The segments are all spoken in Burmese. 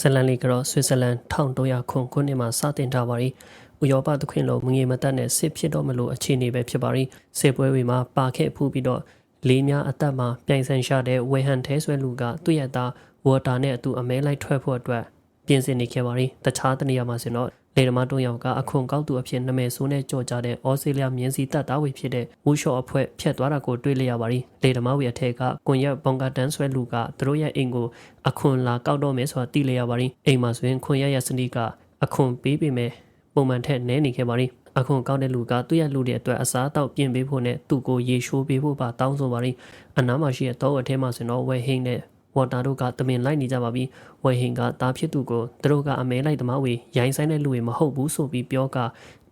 ဇလန်လီကတော့ဆွစ်ဇာလန်1300ခုခုနှစ်မှာစတင်ထားပါရီဥရောပသခွင့်လိုမငေမတက်နဲ့စစ်ဖြစ်တော့မလို့အခြေအနေပဲဖြစ်ပါရီစစ်ပွဲတွေမှာပါခဲ့ဖူးပြီးတော့လေးများအသက်မှာပြိုင်ဆိုင်ရှာတဲ့ဝေဟန်ထဲဆွဲလူကသူ့ရဲ့သားဝေါ်တာနဲ့အတူအမဲလိုက်ထွက်ဖို့အတွက်ပြင်ဆင်နေခဲ့ပါရီတခြားတနေရာမှာဆိုတော့ လေဓမားတုံးယောက်က အခွန်ကောက်သူအဖြစ်နာမည်ဆိုးနဲ့ကြော်ကြတဲ့ဩစတြေးလျမြင်းစီတပ်သားဝေဖြစ်တဲ့ဝူရှော့အဖွဲ့ဖျက်သွားတာကိုတွေ့လျက်ပါရီလေဓမားဝေအထက်ကကွန်ရက်ဘုံကတန်းဆွဲလူကသူတို့ရဲ့အိမ်ကိုအခွန်လာကောက်တော့မယ်ဆိုတာသိလျက်ပါရီအိမ်မှာဆိုရင်ခွန်ရက်ရဲ့စနီးကအခွန်ပေးပေမဲ့ပုံမှန်ထက်နည်းနေခဲ့ပါရီအခုကောက်တဲ့လူကသူ့ရဲ့လူတွေအတွက်အစားအသောက်ပြင်ပေးဖို့နဲ့သူ့ကိုရေရှိုးပေးဖို့ပါတောင်းဆိုပါရီအနားမှာရှိတဲ့တောအထဲမှာဆိုတော့ဝဲဟင်းနဲ့ ဝါတာတို့ကတမင်လိုက်နေကြပါပြီဝဲဟင်ကတာဖြစ်သူကိုသူတို့ကအမဲလိုက်သမားဝေရိုင်းဆိုင်တဲ့လူတွေမဟုတ်ဘူးဆိုပြီးပြောက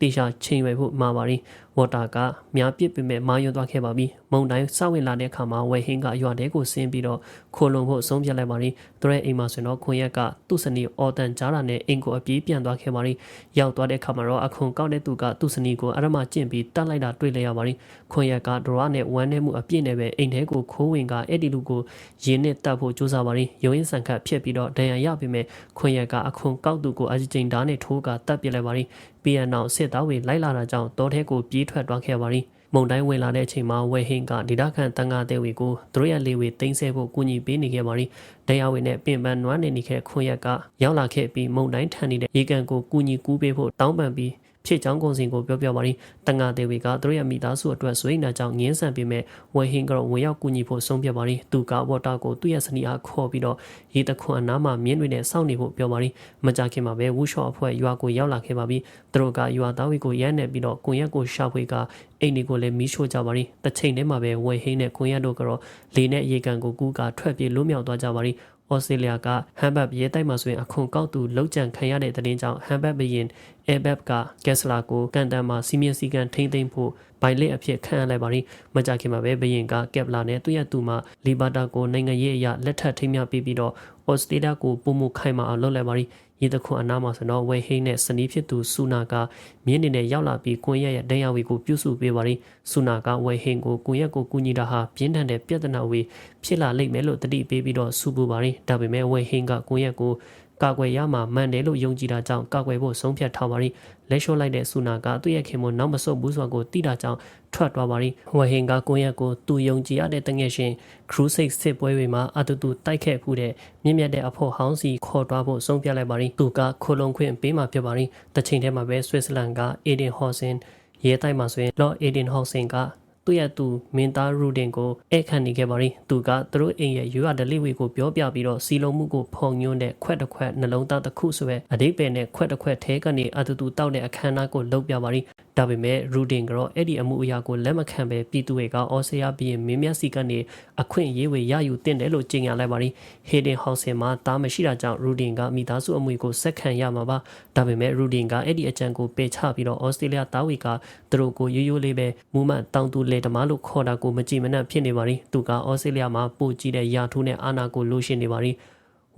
တေချာချိန်ရွယ်ဖို့မှာပါရီဝါတာကများပစ်ပေမဲ့မာယွန်းသွားခဲ့ပါပြီမုံတိုင်းစဝင်လာတဲ့အခါမှာဝဲဟင်ကရွာတဲကိုဆင်းပြီးတော့ခိုလုံဖို့ဆုံးဖြတ်လိုက်ပါရီသူရဲ့အိမ်မှာဆိုတော့ခွန်ရက်ကသူ့စနီအော်တန်ကြားတာနဲ့အိမ်ကိုအပြေးပြန်သွားခဲ့ပါရီရောက်သွားတဲ့အခါမှာတော့အခုကောက်တဲ့သူကသူ့စနီကိုအရမကျင့်ပြီးတတ်လိုက်တာတွေ့လိုက်ရပါရီခွန်ရက်ကဒရာနဲ့ဝမ်းနဲ့မှုအပြည့်နဲ့ပဲအိမ်ထဲကိုခိုးဝင်ကအဲ့ဒီလူကိုရင်းနဲ့တတ်ဖို့ကြိုးစားပါရီရုံရင်းဆန်ခတ်ဖြစ်ပြီးတော့ဒဏ်ရာရပေမဲ့ခွန်ရက်ကအခုကောက်သူကိုအကြိမ်ဓာတ်နဲ့ထိုးကတတ်ပြလိုက်ပါရီ ပြီးရနောက်စစ်သားတွေလိုက်လာတာကြောင့်တောထဲကိုပြေးထွက်သွားခဲ့ပါရီမုံတိုင်းဝင်လာတဲ့အချိန်မှာဝဲဟင်းကဒေတာခန်တန်ငါတဲ့ဝေကိုသူတို့ရဲ့လေဝေတင်းဆဲဖို့ကူညီပေးနေခဲ့ပါရီတရားဝင်နဲ့ပင်ပန်းနွမ်းနေနေခဲ့ခွန်ရက်ကရောက်လာခဲ့ပြီးမုံတိုင်းထန်နေတဲ့ရေကန်ကိုကူညီကူးပေးဖို့တောင်းပန်ပြီး ဖြစ်ချောင်းကုန်စင်ကိုပြောပြပါရီတန်ငါတေဝေကသူတို့ရဲ့မိသားစုအတွက်ဆွေးနာကြောင့်ငင်းဆန်ပေမဲ့ဝယ်ဟင်းကတော့ဝင်ရောက်ကူညီဖို့ဆုံးဖြတ်ပါရီသူကဝေါ်တာကိုသူ့ရဲ့စနီအားခေါ်ပြီးတော့ရေတခွန်အနားမှာမြင်းတွေနဲ့စောင့်နေဖို့ပြောပါရီမကြခင်မှာပဲဝူရှော့အဖွဲ့ရွာကိုရောက်လာခဲ့ပါပြီသူတို့ကရွာသားဝေကိုရဲနေပြီးတော့ကွန်ရက်ကိုရှာဖွေကအိမ်တွေကိုလည်းမီးရှို့ကြပါရီတစ်ချိန်တည်းမှာပဲဝယ်ဟင်းနဲ့ကွန်ရက်တို့ကတော့လေနဲ့ရေကန်ကိုကူးကထွက်ပြေးလွတ်မြောက်သွားကြပါရီ ဩစတြေးလျကဟမ်ဘတ်ရဲတိုက်မှာဆိုရင်အခွန်ကောက်သူလောက်ကျန်ခံရတဲ့တဲ့တင်ကြောင့်ဟမ်ဘတ်ဘရင်အဲဘတ်ကဂက်စလာကိုကန်တန်မှာစီမီယံစီကန်ထိမ့်သိမ့်ဖို့ဘိုင်လက်အဖြစ်ခန့်အပ်လိုက်ပါရီမကြခင်မှာပဲဘရင်ကကက်ပလာနဲ့သူ့ရဲ့သူမလီဘာတာကိုနိုင်ငံရေးအရာလက်ထပ်ထိမ်းမြပေးပြီးတော့ဩစတြေးလျကိုပုံမှုခိုင်မာအောင်လုပ်လိုက်ပါရီရေတခွန်အနားမှာဆိုတော့ဝဲဟိန်းနဲ့စနီးဖြစ်သူဆူနာကမြင်းနေနဲ့ရောက်လာပြီးကွန်ရက်ရဲ့ဒဏ်ရာဝေကိုပြုစုပေးပါရီဆူနာကဝဲဟိန်းကိုကွန်ရက်ကိုကူညီတာဟာပြင်းထန်တဲ့ပြဿနာဝေဖြစ်လာလိမ့်မယ်လို့တတိပေးပြီးတော့စူပူပါရီဒါပေမဲ့ဝဲဟိန်းကကွန်ရက်ကို ကာကွယ်ရမှာမှန်တယ်လို့ယုံကြည်တာကြောင့်ကာကွယ်ဖို့ဆုံးဖြတ်ထားပါရီလက်လျှော့လိုက်တဲ့ဆူနာကသူ့ရဲ့ခင်မနောက်မဆုတ်ဘူးဆိုတာကိုသိတာကြောင့်ထွက်သွားပါရီဝဟင်ကကွန်ရက်ကိုသူယုံကြည်ရတဲ့တငယ်ရှင်ခရူးစိတ်စစ်ပွဲတွေမှာအတူတူတိုက်ခဲ့ဖူးတဲ့မြင့်မြတ်တဲ့အဖို့ဟောင်းစီခေါ်သွားဖို့ဆုံးဖြတ်လိုက်ပါရီသူကခိုလုံခွင့်ပေးမှဖြစ်ပါရီတချိန်တည်းမှာပဲဆွစ်ဇာလန်ကအေဒင်ဟော့ဆင်ရဲတိုက်မှာဆိုရင်လော့အေဒင်ဟော့ဆင်က သူ့ရဲ့သူမင်းသားရူဒင်ကိုဧကန်နေခဲ့ပါရီသူကသူတို့အိမ်ရဲ့ယူရဒလိဝေကိုပြောပြပြီးတော့စီလုံးမှုကိုဖုံညွန်းတဲ့ခွက်တစ်ခွက်နှလုံးသားတစ်ခုဆိုပဲအတိတ်ပဲနဲ့ခွက်တစ်ခွက်ထဲကနေအတူတူတောက်တဲ့အခမ်းအနားကိုလုပ်ပြပါရီ ဒါပေမဲ့ရူဒင်ကတော့အဲ့ဒီအမှုအရာကိုလက်မခံပဲပြည်သူတွေကအော်စတြေးလျပြည်မင်းမြတ်စီကနေအခွင့်ရေးဝေရယူတင်တယ်လို့ကြေညာလိုက်ပါရီဟေဒင်ဟောက်ဆင်မှာတားမရှိတာကြောင့်ရူဒင်ကမိသားစုအမွေကိုစက်ခံရမှာပါဒါပေမဲ့ရူဒင်ကအဲ့ဒီအကြံကိုပယ်ချပြီးတော့အော်စတြေးလျတားဝေကသူတို့ကိုရိုးရိုးလေးပဲမူမှန်တောင်သူလေဓမားလို့ခေါ်တာကိုမကြည်မနှံ့ဖြစ်နေပါရီသူကအော်စတြေးလျမှာပိုကြီးတဲ့ယာထိုးနဲ့အာနာကိုလိုရှင်နေပါရီ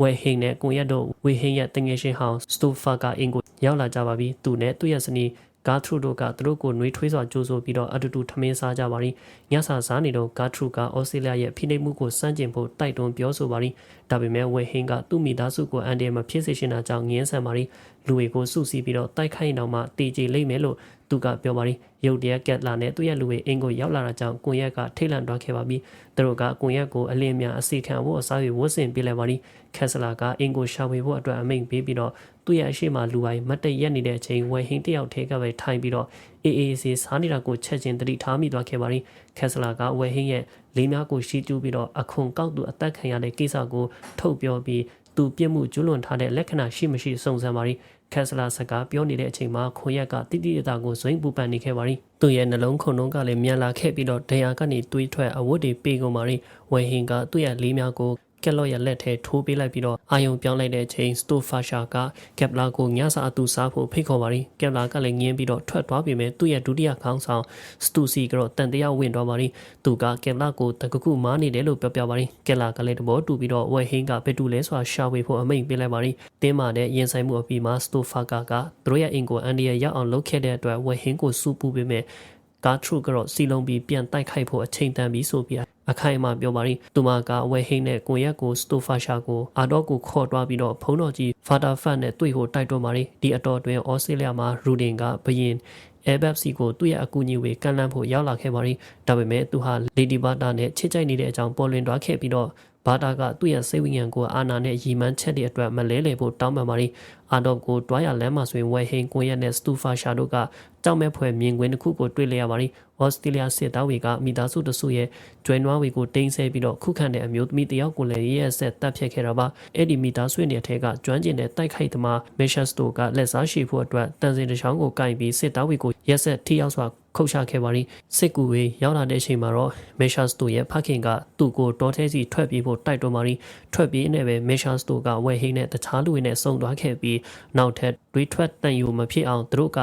ဝဲဟိန်နဲ့ကိုရက်တို့ဝေဟိန်ရဲ့တငယ်ချင်းဟောင်းစတိုဖာကအင်ကိုရောက်လာကြပါပြီသူနဲ့သူ့ရဲ့စနီး ဂါထရုတို့ကသူတို့ကိုနှွေးထွေးစွာကြိုးဆိုပြီးတော့အတူတူထမင်းစားကြပါရီညစာစားနေတော့ဂါထရုကဩစတြေးလျရဲ့ဖိနှိပ်မှုကိုစန့်ကျင်ဖို့တိုက်တွန်းပြောဆိုပါရီဒါပေမဲ့ဝေဟင်းကသူ့မိသားစုကိုအန်ဒီမဖြစ်စေချင်တာကြောင့်ငင်းဆန်ပါရီလူတွေကိုစုစည်းပြီးတော့တိုက်ခိုက်အောင်မှတေချေလိမ့်မယ်လို့သူကပြောပါရီရုတ်တရက်ကက်လာနဲ့သူ့ရဲ့လူတွေအင်ကိုရောက်လာတာကြောင့်ကွန်ရက်ကထိတ်လန့်သွားခဲ့ပါပြီသူတို့ကကွန်ရက်ကိုအလင်းမြန်အစီခံဖို့အစားရဝတ်ဆင်ပြလိုက်ပါရီခက်ဆလာကအင်ကိုရှာဖွေဖို့အတွက်အမိန့်ပေးပြီးတော့ သူ့ရဲ့အရှိမလူပိုင်းမတ်တရက်နေတဲ့အချိန်ဝယ်ဟင်းတယောက်ထဲကပဲထိုင်ပြီးတော့အေးအေးဆေးစားနေတာကိုချက်ချင်းတတိထားမိသွားခဲ့ပါရီခက်ဆလာကဝယ်ဟင်းရဲ့လေးများကိုရှိကျူးပြီးတော့အခွန်ကောက်သူအသက်ခံရတဲ့ကိစ္စကိုထုတ်ပြောပြီးသူပြစ်မှုကျူးလွန်ထားတဲ့လက္ခဏာရှိမရှိစုံစမ်းပါရီခက်ဆလာစကားပြောနေတဲ့အချိန်မှာခွန်ရက်ကတိတိကျကျကိုဇွိမ်ပူပန်နေခဲ့ပါရီသူ့ရဲ့နှလုံးခုန်လုံးကလည်းမြန်လာခဲ့ပြီးတော့ဒဏ်ရာကနေတွေးထွက်အဝတ်တွေပေးကုန်ပါရီဝယ်ဟင်ကသူ့ရဲ့လေးများကို ကက်လော့ရဲ့လက်ထဲထိုးပေးလိုက်ပြီးတော့အာယုံပြောင်းလိုက်တဲ့အချိန်စတိုဖာရှာကကက်ပလာကိုညစာအတူစားဖို့ဖိတ်ခေါ်ပါရီကက်ပလာကလည်းငင်းပြီးတော့ထွက်သွားပြီမဲ့သူ့ရဲ့ဒုတိယခေါင်းဆောင်စတူစီကတော့တန်တရားဝင်သွားပါရီသူကကက်ပလာကိုတကကုမားနေတယ်လို့ပြောပြပါရီကက်လာကလည်းတဘောတူပြီးတော့ဝယ်ဟင်းကဘယ်တူလဲဆိုတာရှာဝေဖို့အမိန့်ပေးလိုက်ပါရီတင်းမာတဲ့ရင်ဆိုင်မှုအပြီးမှာစတိုဖာကာကသူတို့ရဲ့အင်ကိုအန်ဒီယာရောက်အောင်လုပ်ခဲ့တဲ့အတွက်ဝယ်ဟင်းကိုစူပူပေးမဲ့ကားထရုကတော့စီလုံးပြီးပြန်တိုက်ခိုက်ဖို့အချိန်တန်ပြီးဆိုပြီး အခိုင်အမာပြောပါရီသူမကအဝဲဟင်းနဲ့ကိုရက်ကိုစတိုဖာရှာကိုအာတော့ကိုခေါ်တွားပြီးတော့ဖုံးတော်ကြီးဖာတာဖတ်နဲ့တွေ့ဖို့တိုက်တော့ပါရီဒီအတော်တွင်ဩစတြေးလျမှာရူဒင်ကဘရင် Airbus ကိုသူ့ရဲ့အကူအညီဝေကန်လန့်ဖို့ရောက်လာခဲ့ပါရီဒါပေမဲ့သူဟာ Lady Bata နဲ့ချစ်ကြိုက်နေတဲ့အကြောင်းပေါ်လွင်သွားခဲ့ပြီးတော့ဘာတာကသူ့ရဲ့စိတ်ဝိညာဉ်ကိုအာနာနဲ့ရီမန်းချက်တဲ့အတွက်မလဲလေဖို့တောင်းပန်ပါရီအာတော့ကိုတွားရလမ်းမှာဆိုရင်ဝဲဟင်းကိုရက်နဲ့စတူဖာရှာတို့ကကြောက်မဲ့ဖွယ်မြင်ကွင်းတစ်ခုကိုတွေ့လျက်ပါရီဩစတြေးလျစစ်သားတွေကမိသားစုတစုရဲ့ကျွဲနွားဝေကိုတင်းဆဲပြီးတော့ခုခံတဲ့အမျိုးသမီးတယောက်ကိုလည်းရဲဆက်တပ်ဖြတ်ခဲ့တာပါအဲ့ဒီမိသားစုရဲ့ထဲကကျွမ်းကျင်တဲ့တိုက်ခိုက်သမားမက်ရှက်စတိုကလက်စားရှိဖို့အတွက်တန်စင်တစ်ချောင်းကိုကင်ပြီးစစ်သားဝေကိုရဲဆက်ထိရောက်စွာခုတ်ချခဲ့ပါရီစစ်ကူဝေရောက်လာတဲ့အချိန်မှာတော့မက်ရှာစတိုရဲ့ဖခင်ကသူ့ကိုတော်ထဲစီထွက်ပြေးဖို့တိုက်တွန်းပါရီထွက်ပြေးနေပဲမက်ရှာစတိုကဝဲဟိနဲ့တခြားလူတွေနဲ့ဆုံသွားခဲ့ပြီးနောက်ထပ်တွေးထွက်တန်ယူမဖြစ်အောင်သူတို့က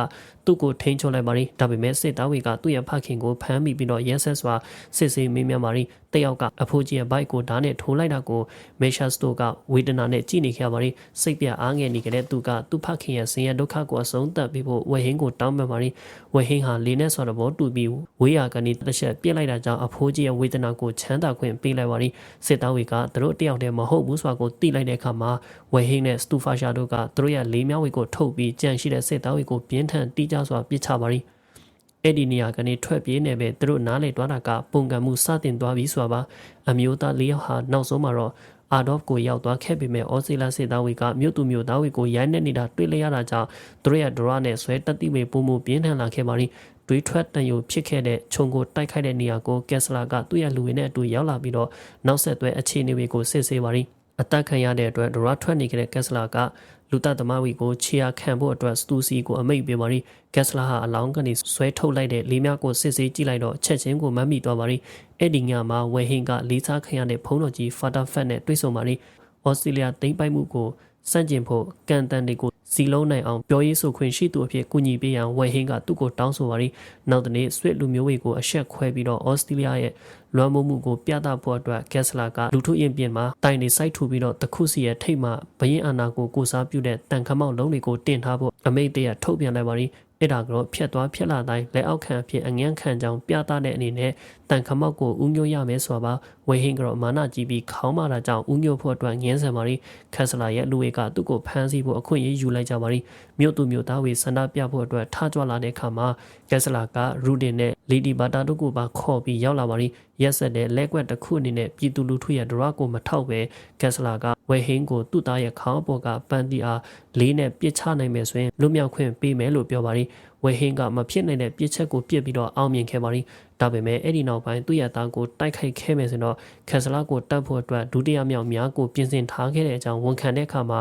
သူ့ကိုထိန်းချုပ်လိုက်ပါရီဒါပေမဲ့စစ်သားဝေကသူ့ရဲ့ဖခင်ကိုဖမ်းမိပြီးတော့ရဲဆက်စွာစစ်ဆေးမေးမြန်းပါရီတယောက်ကအဖိုးကြီးရဲ့ဘိုက်ကိုဓာတ်နဲ့ထိုးလိုက်တာကိုမေရှာစတိုကဝေဒနာနဲ့ကြည့်နေခဲ့ပါရီစိတ်ပြအားငယ်နေကြတဲ့သူကသူ့ဖခင်ရဲ့ဆင်းရဲဒုက္ခကိုအဆုံးသတ်ပြီးဖို့ဝဲဟင်းကိုတောင်းပန်ပါရီဝဲဟင်းဟာလေးနဲ့ဆော်တော့တူပြီးဝေးရာကနေတစ်ချက်ပြစ်လိုက်တာကြောင့်အဖိုးကြီးရဲ့ဝေဒနာကိုချမ်းသာခွင့်ပေးလိုက်ပါရီစစ်သားဝေကသူတို့တယောက်တည်းမဟုတ်ဘူးဆိုတာကိုသိလိုက်တဲ့အခါမှာဝဲဟင်းနဲ့စတူဖာရှာတို့ကသူတို့ရဲ့လေးမြောက်ဝေကိုထုတ်ပြီးကြန့်ရှိတဲ့စစ်သားဝေကိုပြင်းထန်တိကျစွာပစ်ချပါရီအဲ့ဒီနေရာကနေထွက်ပြေးနေပဲသူတို့နားလေသွားတာကပုံကံမှုစတင်သွားပြီဆိုတာပါအမျိုးသားလေးယောက်ဟာနောက်ဆုံးမှာတော့အာဒေါ့ကိုရောက်သွားခဲ့ပေမဲ့ဩစတြေးလျစစ်သားဝေကမြို့သူမြို့သားဝေကိုရိုင်းနေနေတာတွေ့လျရတာကြောင့်သူတို့ရဲ့ဒရာနဲ့ဆွဲတက်တိဝေပုံမှုပြင်းထန်လာခဲ့ပါရီတွေးထွက်တန်ယူဖြစ်ခဲ့တဲ့ခြုံကိုတိုက်ခိုက်တဲ့နေရာကိုကက်စလာကသူ့ရဲ့လူဝင်နဲ့အတူရောက်လာပြီးတော့နောက်ဆက်တွဲအခြေအနေတွေကိုစစ်ဆေးပါရီအသက်ခံရတဲ့အတွက်ဒရာထွက်နေကြတဲ့ကက်စလာက လူတသမဝီကိုခြေရခံဖို့အတွက်စတူစီကိုအမိတ်ပေးပါရီကက်စလာဟာအလောင်းကနေဆွဲထုတ်လိုက်တဲ့လေးများကိုစစ်ဆေးကြည့်လိုက်တော့ချက်ချင်းကိုမမ်းမိသွားပါရီအဲ့ဒီညမှာဝဲဟင်းကလေးစားခံရတဲ့ဖုံးတော်ကြီးဖာတာဖက်နဲ့တွေ့ဆုံပါရီဩစတြေးလျတိမ့်ပိုက်မှုကိုစန့်ကျင်ဖို့ကန်တန်တွေကို စီလုံးနိုင်အောင်ပြောရေးဆိုခွင့်ရှိသူအဖြစ်ကူညီပေးရန်ဝယ်ဟင်းကသူ့ကိုတောင်းဆိုပါရီနောက်တနေ့ဆွစ်လူမျိုးဝေကိုအဆက်ခွဲပြီးတော့ဩစတြေးလျရဲ့လွမ်းမိုးမှုကိုပြသဖို့အတွက်ကက်စလာကလူထုရင်ပြင်မှာတိုင်နေစိုက်ထူပြီးတော့တခုစီရဲ့ထိတ်မှဘရင်အာနာကိုကိုစားပြုတဲ့တန်ခမောက်လုံးတွေကိုတင်ထားဖို့အမိတ်တရထုတ်ပြန်လိုက်ပါရီအဲ့ဒါကတော့ဖြတ်သွားဖြတ်လာတိုင်းလက်အောက်ခံအဖြစ်အငန်းခံကြောင်ပြသတဲ့အနေနဲ့တန်ခမောက်ကိုဥညွှတ်ရမယ်ဆိုတာပါဝေဟင်းကတော့မာနကြီးပြီးခေါင်းမာတာကြောင့်ဥညွှတ်ဖို့အတွက်ငင်းဆန်ပါရီခက်ဆလာရဲ့လူတွေကသူ့ကိုဖမ်းဆီးဖို့အခွင့်အရေးယူလိုက်ကြပါရီမြို့သူမြို့သားဝေဆန္ဒပြဖို့အတွက်ထကြွလာတဲ့အခါမှာကက်ဆလာကရူဒင်နဲ့လီဒီဘာတာတို့ကိုပါခေါ်ပြီးရောက်လာပါရီရက်ဆက်တဲ့လက်ကွက်တစ်ခုအနေနဲ့ပြည်သူလူထုရဲ့ဒရကိုမထောက်ပဲကက်ဆလာကဝေဟင်းကိုသူ့သားရဲ့ခေါင်းပေါ်ကပန်းတီအားလေးနဲ့ပြစ်ချနိုင်မယ်ဆိုရင်လွတ်မြောက်ခွင့်ပေးမယ်လို့ပြောပါရီ ဝေဟင်းကမဖြစ်နိုင်တဲ့ပြစ်ချက်ကိုပြစ်ပြီးတော့အောင်မြင်ခဲ့ပါရီဒါပေမဲ့အဲ့ဒီနောက်ပိုင်းသူ့ရဲ့သားကိုတိုက်ခိုက်ခဲ့မယ်ဆိုတော့ကက်ဆလာကိုတတ်ဖို့အတွက်ဒုတိယမြောက်များကိုပြင်ဆင်ထားခဲ့တဲ့အကြောင်းဝန်ခံတဲ့အခါမှာ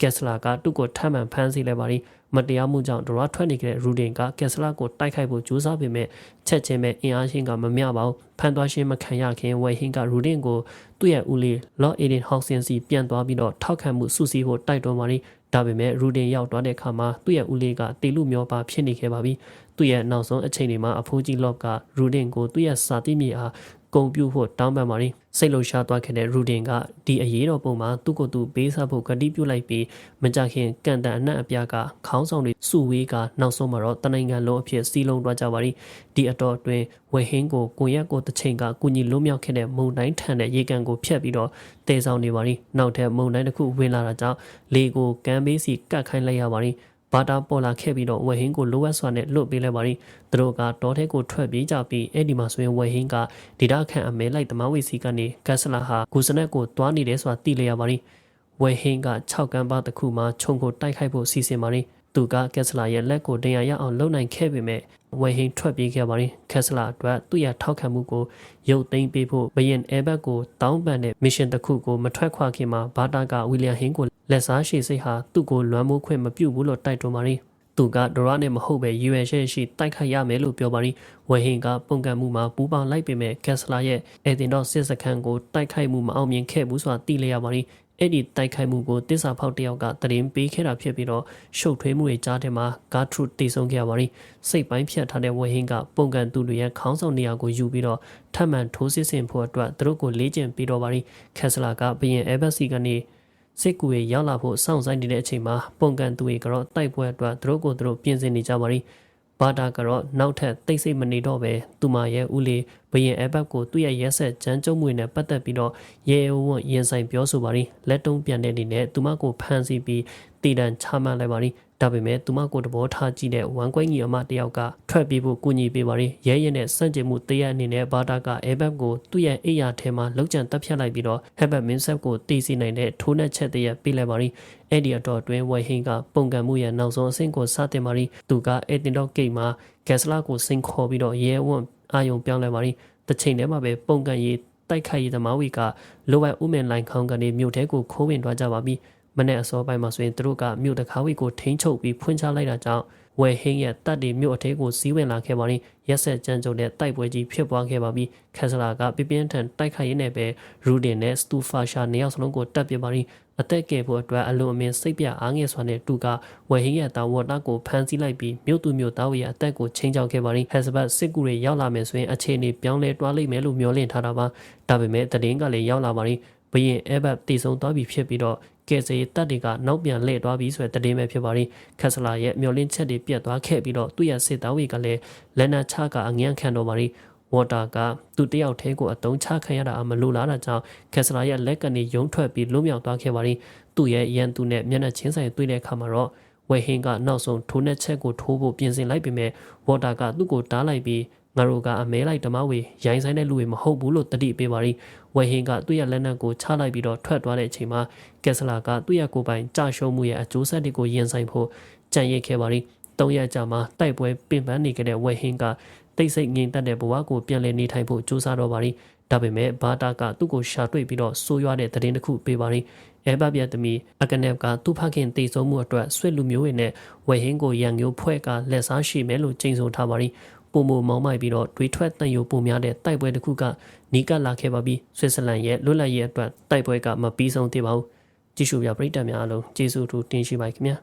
ကက်ဆလာကသူ့ကိုထပ်မံဖမ်းဆီးလိုက်ပါရီမတရားမှုကြောင့်ဒရာထွက်နေကြတဲ့ရူဒင်ကကက်ဆလာကိုတိုက်ခိုက်ဖို့ကြိုးစားပေမဲ့ချက်ချင်းပဲအင်အားရှင်ကမမျှပါဘူးဖန်သွားရှင်းမခံရခင်ဝယ်ဟင်းကရူဒင်ကိုသူ့ရဲ့ဦးလေးလော့အေဒင်ဟောက်ဆင်စီပြန်သွားပြီးတော့ထောက်ခံမှုစုစည်းဖို့တိုက်တွန်းပါရီ ဒါပေမဲ့ရူဒင်ရောက်သွားတဲ့အခါမှာသူ့ရဲ့ဦးလေးကတေလူမျောပါဖြစ်နေခဲ့ပါပြီသူ့ရဲ့နောက်ဆုံးအချိန်တွေမှာအဖိုးကြီးလော့ကရူဒင်ကိုသူ့ရဲ့စာတိမြေအား ဂုံပြူဖို့တောင်းပန်ပါရီစိတ်လှရှားသွားခဲ့တဲ့ရူဒင်ကဒီအရေးတော်ပုံမှာသူ့ကိုယ်သူပေးစားဖို့ကတိပြုလိုက်ပြီးမကြခင်ကန်တန်အနက်အပြားကခေါင်းဆောင်တွေစုဝေးကနောက်ဆုံးမှာတော့တနိုင်ငံလုံးအဖြစ်စီးလုံးသွားကြပါရီဒီအတော်အတွင်းဝေဟင်းကိုကိုရက်ကိုတစ်ချိန်ကကုညီလွတ်မြောက်ခဲ့တဲ့မုံတိုင်းထန်တဲ့ရေကန်ကိုဖျက်ပြီးတော့တဲဆောင်နေပါရီနောက်ထပ်မုံတိုင်းတစ်ခုဝင်လာတာကြောင့်လေကိုကမ်းဘေးစီကတ်ခိုင်းလိုက်ရပါရီ ဘာတာပေါ်လာခဲ့ပြီးတော့ဝယ်ဟင်းကိုလိုအပ်စွာနဲ့လွတ်ပေးလိုက်ပါရီသူတို့ကတောထဲကိုထွက်ပြေးကြပြီးအဲ့ဒီမှာဆိုရင်ဝယ်ဟင်းကဒေတာခန့်အမဲလိုက်တမဝီစီကနေကက်ဆလာဟာဂူစနက်ကိုတွားနေတယ်ဆိုတာသိလျက်ပါရီဝယ်ဟင်းက6ကမ်းပါတစ်ခုမှခြုံကိုတိုက်ခိုက်ဖို့စီစဉ်ပါရီသူကကက်ဆလာရဲ့လက်ကိုတင်ရရအောင်လုပ်နိုင်ခဲ့ပေမဲ့ ဝယ်ဟင်းထွက်ပြေးခဲ့ပါရင်ကက်ဆလာအတွက်သူ့ရဲ့ထောက်ခံမှုကိုရုပ်သိမ်းပေးဖို့ဘယင်အဲဘက်ကိုတောင်းပန်တဲ့မစ်ရှင်တစ်ခုကိုမထွက်ခွာခင်မှာဘာတာကဝီလျံဟင်းကိုလက်စားရှိစိတ်ဟာသူ့ကိုလွမ်းမိုးခွင့်မပြုဘူးလို့တိုက်တွန်းပါရင်သူကဒရာနဲ့မဟုတ်ပဲယူရရှိရှိတိုက်ခိုက်ရမယ်လို့ပြောပါရင်ဝဟင်ကပုံကံမှုမှာပူပေါင်းလိုက်ပေမဲ့ကက်ဆလာရဲ့အဲတင်တော့စစ်စခန်းကိုတိုက်ခိုက်မှုမအောင်မြင်ခဲ့ဘူးဆိုတာသိလျက်ပါရင် အဲ့ဒီတိုက်ခိုက်မှုကိုတစ္ဆာဖောက်တယောက်ကတရင်ပေးခဲ့တာဖြစ်ပြီးတော့ရှုပ်ထွေးမှုတွေကြားထဲမှာဂါထရုတည်ဆုံခဲ့ရပါရီစိတ်ပိုင်းဖြတ်ထားတဲ့ဝဟင်းကပုံကန်သူတွေရဲ့ခေါင်းဆောင်နေရာကိုယူပြီးတော့ထပ်မံထိုးစစ်ဆင်ဖို့အတွက်သူတို့ကိုလေ့ကျင့်ပြီးတော့ပါရီခက်ဆလာကဘရင်အဲဘက်စီကနေစစ်ကူတွေရောက်လာဖို့စောင့်ဆိုင်နေတဲ့အချိန်မှာပုံကန်သူတွေကတော့တိုက်ပွဲအတွက်သူတို့ကိုသူတို့ပြင်ဆင်နေကြပါရီ ဘာတာကတော့နောက်ထပ်တိတ်ဆိတ်မနေတော့ပဲသူမရဲ့ဦးလေးဘရင်အဘတ်ကိုသူ့ရဲ့ရက်ဆက်ကြမ်းကြုတ်မှုနဲ့ပတ်သက်ပြီးတော့ရေအဝွန့်ရင်ဆိုင်ပြောဆိုပါရီလက်တုံးပြန်တဲ့အနေနဲ့သူမကိုဖမ်းဆီးပြီးတည်တံချမှတ်လိုက်ပါရီ ဒါပေမဲ့သူမကိုတဘောထားကြည့်တဲ့ဝမ်ကွိုင်းကြီးအမတယောက်ကထွက်ပြေးဖို့ကူညီပေးပါရီရဲရဲနဲ့စန့်ကျင်မှုတရားအနေနဲ့ဘာတာကအဲဘတ်ကိုသူ့ရဲ့အိယာထဲမှာလောက်ကျန်တက်ဖြတ်လိုက်ပြီးတော့ဟက်ဘတ်မင်းဆက်ကိုတီးစီနိုင်တဲ့ထိုးနှက်ချက်တရက်ပေးလိုက်ပါရီအဲ့ဒီအတော့အတွင်းဝယ်ဟင်းကပုံကံမှုရဲ့နောက်ဆုံးအဆင့်ကိုစတင်ပါရီသူကအဲ့တင်တော့ဂိတ်မှာဂက်စလာကိုစိန်ခေါ်ပြီးတော့ရဲဝန့်အာယုံပြောင်းလဲပါရီတစ်ချိန်တည်းမှာပဲပုံကံရေးတိုက်ခိုက်ရေးသမားဝီကလိုဝဲဥမင်လိုင်ခေါင်းကနေမြို့ထဲကိုခိုးဝင်သွားကြပါပြီ မနေ့အစောပိုင်းမှာဆိုရင်သူတို့ကမြို့တကားဝီကိုထိန်းချုပ်ပြီးဖွင့်ချလိုက်တာကြောင့်ဝယ်ဟင်းရဲ့တပ်တွေမြို့အထဲကိုစီးဝင်လာခဲ့ပါရင်ရက်ဆက်ကြမ်းကြုတ်တဲ့တိုက်ပွဲကြီးဖြစ်ပွားခဲ့ပါပြီးခက်ဆလာကပြပြင်းထန်တိုက်ခိုက်ရင်းနဲ့ပဲရူဒင်နဲ့စတူဖာရှာနေရောက်စလုံးကိုတပ်ပြပါရင်အသက်ကယ်ဖို့အတွက်အလွန်အမင်းစိတ်ပြအားငယ်စွာနဲ့တူကဝယ်ဟင်းရဲ့တာဝတ်တာကိုဖမ်းဆီးလိုက်ပြီးမြို့သူမြို့သားဝရဲ့အသက်ကိုချင်းချောက်ခဲ့ပါရင်ဟက်စဘတ်စစ်ကူတွေရောက်လာမယ်ဆိုရင်အခြေအနေပြောင်းလဲတွားလိမ့်မယ်လို့မျှော်လင့်ထားတာပါဒါပေမဲ့တရင်ကလည်းရောက်လာပါရင်ဘ ရင်အဲဘတ်တည်ဆုံသွားပြီဖြစ်ပြီးတော့ကဲစေတပ်တွေကနောက်ပြန်လှည့်သွားပြီးဆိုတဲ့တည်င်းပဲဖြစ်ပါရင်ခက်ဆလာရဲ့မျောလင်းချက်တွေပြတ်သွားခဲ့ပြီးတော့သူ့ရဲ့စစ်သားတွေကလည်းလက်နက်ချကအငြင်းခံတော့ပါရင်ဝါတာကသူတယောက်ထဲကိုအတုံးချခံရတာအမလိုလားတာကြောင့်ကက်စလာရဲ့လက်ကနေယုံထွက်ပြီးလွတ်မြောက်သွားခဲ့ပါရင်သူ့ရဲ့ရန်သူနဲ့မျက်နှာချင်းဆိုင်တွေ့တဲ့အခါမှာတော့ဝယ်ဟင်းကနောက်ဆုံးထိုးနှက်ချက်ကိုထိုးဖို့ပြင်ဆင်လိုက်ပေမဲ့ဝါတာကသူ့ကိုတားလိုက်ပြီး ငါတို့ကအမဲလိုက်ဓမ္မဝေရိုင်းဆိုင်တဲ့လူတွေမဟုတ်ဘူးလို့တတိပေးပါရီဝယ်ဟင်းကသူ့ရဲ့လက်နက်ကိုချလိုက်ပြီးတော့ထွက်သွားတဲ့အချိန်မှာကက်စလာကသူ့ရဲ့ကိုယ်ပိုင်ကြာရှုံးမှုရဲ့အကျိုးဆက်တွေကိုရင်ဆိုင်ဖို့ကြံ့ရစ်ခဲ့ပါရီသုံးရက်ကြာမှတိုက်ပွဲပင်ပန်းနေကြတဲ့ဝယ်ဟင်းကတိတ်ဆိတ်ငြိမ်သက်တဲ့ဘဝကိုပြန်လည်နေထိုင်ဖို့ကြိုးစားတော့ပါရီဒါပေမဲ့ဘာတာကသူ့ကိုရှာတွေ့ပြီးတော့ဆိုးရွားတဲ့သတင်းတစ်ခုပေးပါရီအဲဘပြတ်သမီးအကနက်ကသူ့ဖခင်တည်ဆုံးမှုအတွက်ဆွေလူမျိုးတွေနဲ့ဝယ်ဟင်းကိုရန်မျိုးဖွဲ့ကလက်စားရှိမယ်လို့ကြိမ်ဆိုထားပါရီ ပုံမမောင်းမိုက်ပြီးတော့တွေးထွက်တန်ယိုပုံများတဲ့တိုက်ပွဲတစ်ခုကနီးကပ်လာခဲ့ပါပြီဆွစ်ဇာလန်ရဲ့လွတ်လပ်ရေးအတွက်တိုက်ပွဲကမပြီးဆုံးသေးပါဘူးကြည့်ရှုပြပရိသတ်များအားလုံးကျေးဇူးထူးတင်ရှိပါခင်ဗျာ